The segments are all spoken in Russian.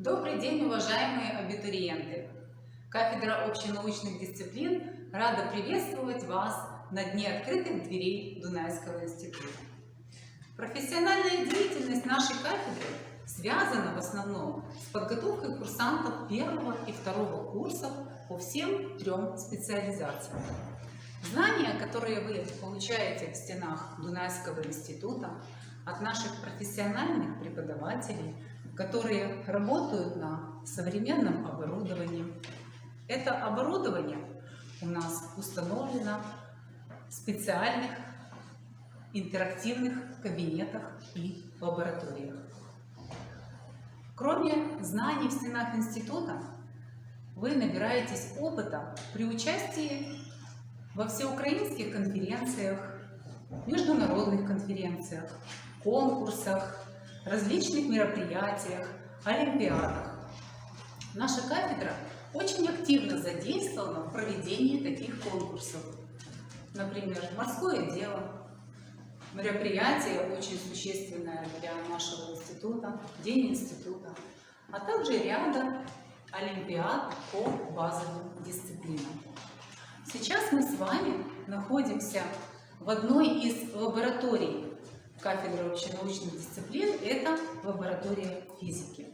Добрый день, уважаемые абитуриенты! Кафедра общенаучных дисциплин рада приветствовать вас на Дне открытых дверей Дунайского института. Профессиональная деятельность нашей кафедры связана в основном с подготовкой курсантов первого и второго курсов по всем трем специализациям. Знания, которые вы получаете в стенах Дунайского института от наших профессиональных преподавателей, которые работают на современном оборудовании. Это оборудование у нас установлено в специальных интерактивных кабинетах и лабораториях. Кроме знаний в стенах института, вы набираетесь опыта при участии во всеукраинских конференциях, международных конференциях, конкурсах, различных мероприятиях, олимпиадах. Наша кафедра очень активно задействована в проведении таких конкурсов. Например, «Морское дело», мероприятие очень существенное для нашего института, День института, а также ряда олимпиад по базовым дисциплинам. Сейчас мы с вами находимся в одной из лабораторий кафедры общенаучных дисциплин, это лаборатория физики.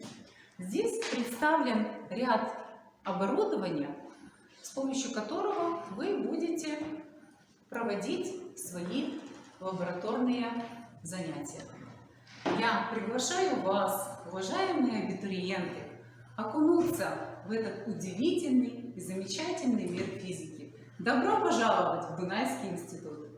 Здесь представлен ряд оборудования, с помощью которого вы будете проводить свои лабораторные занятия. Я приглашаю вас, уважаемые абитуриенты, окунуться в этот удивительный и замечательный мир физики. Добро пожаловать в Дунайский институт!